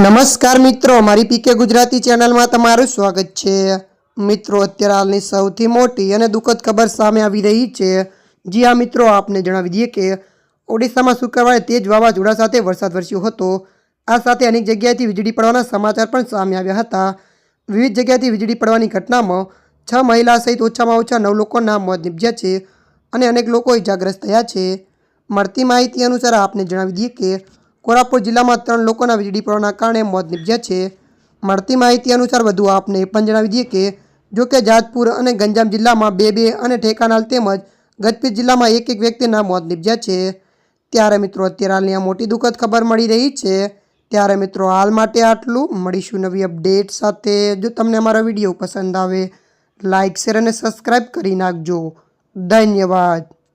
નમસ્કાર મિત્રો મારી પીકે ગુજરાતી ચેનલમાં તમારું સ્વાગત છે. મિત્રો, અત્યારે હાલની સૌથી મોટી અને દુઃખદ ખબર સામે આવી રહી છે. જી આ મિત્રો, આપને જણાવી દઈએ કે ઓડિશામાં શુક્રવારે તેજ વાવાઝોડા સાથે વરસાદ વરસ્યો હતો. આ સાથે અનેક જગ્યાએથી વીજળી પડવાના સમાચાર પણ સામે આવ્યા હતા. વિવિધ જગ્યાએથી વીજળી પડવાની ઘટનામાં છ મહિલા સહિત ઓછામાં ઓછા નવ લોકોના મોત નીપજ્યા છે અને અનેક લોકો ઇજાગ્રસ્ત થયા છે. મળતી માહિતી અનુસાર આપને જણાવી દઈએ કે કોરાપુટ જિલ્લામાં ત્રણ લોકોના વીજળી પડવાના કારણે મોત નીપજ્યા છે. મળતી માહિતી અનુસાર વધુ આપને પણ જણાવી દઈએ કે, જો કે જાજપુર અને ગંજામ જિલ્લામાં બે બે અને ઠેકાનાલ તેમજ ગજપીત જિલ્લામાં એક એક વ્યક્તિના મોત નીપજ્યા છે. ત્યારે મિત્રો અત્યારે હાલની આ મોટી દુઃખદ ખબર મળી રહી છે. ત્યારે મિત્રો હાલ માટે આટલું. મળીશું નવી અપડેટ સાથે. જો તમને અમારો વીડિયો પસંદ આવે લાઇક શેર અને સબસ્ક્રાઈબ કરી નાખજો. ધન્યવાદ.